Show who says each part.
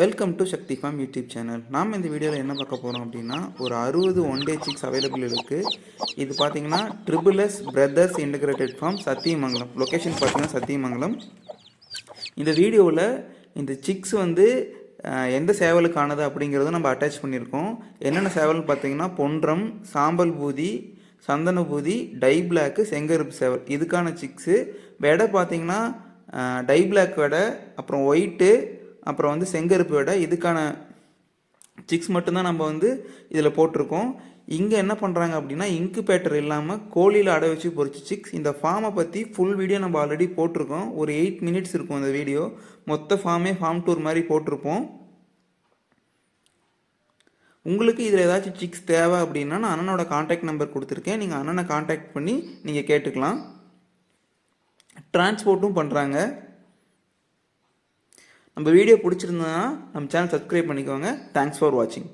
Speaker 1: Welcome to Sakthi farm YouTube channel நாம் இந்த வீடியோவில் என்ன பார்க்க போகிறோம் அப்படின்னா ஒரு அறுபது ஒன் டே சிக்ஸ் அவைலபிள் இருக்குது இது பார்த்தீங்கன்னா triple S brothers integrated farm Sathyamangalam. Location பார்த்தீங்கன்னா சத்தியமங்கலம். இந்த வீடியோவில் இந்த சிக்ஸ் வந்து எந்த சேவலுக்கானது அப்படிங்கிறத நம்ம அட்டாச் பண்ணியிருக்கோம். என்னென்ன சேவல்னு பார்த்தீங்கன்னா பொன்றம் சாம்பல் பூதி சந்தன பூதி டை பிளாக்கு செங்கருப்பு சேவல். இதுக்கான சிக்ஸு வெடை பார்த்தீங்கன்னா டை பிளாக் வெடை அப்புறம் ஒயிட்டு அப்புறம் வந்து செங்கருப்பு வெடை. இதுக்கான சிக்ஸ் மட்டும்தான் நம்ம வந்து இதில் போட்டிருக்கோம். இங்கே என்ன பண்ணுறாங்க அப்படின்னா இன்குபேட்டர் இல்லாமல் கோழியில் அடை வச்சு பொறிச்சு சிக்ஸ் இந்த ஃபார்மை பற்றி ஃபுல் வீடியோ நம்ம ஆல்ரெடி போட்டிருக்கோம். ஒரு எயிட் மினிட்ஸ் இருக்கும் இந்த வீடியோ மொத்த ஃபார்மே ஃபார்ம் டூர் மாதிரி போட்டிருப்போம். உங்களுக்கு இதில் ஏதாச்சும் சிக்ஸ் தேவை அப்படின்னா நான் அண்ணனோட காண்டாக்ட் நம்பர் கொடுத்துருக்கேன். நீங்கள் அண்ணனை காண்டாக்ட் பண்ணி நீங்கள் கேட்டுக்கலாம். டிரான்ஸ்போர்ட்டும் பண்ணுறாங்க நம்ம வீடியோ பிடிச்சிருந்ததுன்னா நம்ம சேனல் சப்ஸ்கிரைப் பண்ணிக்கோங்க. தேங்க்ஸ் ஃபார் வாட்சிங்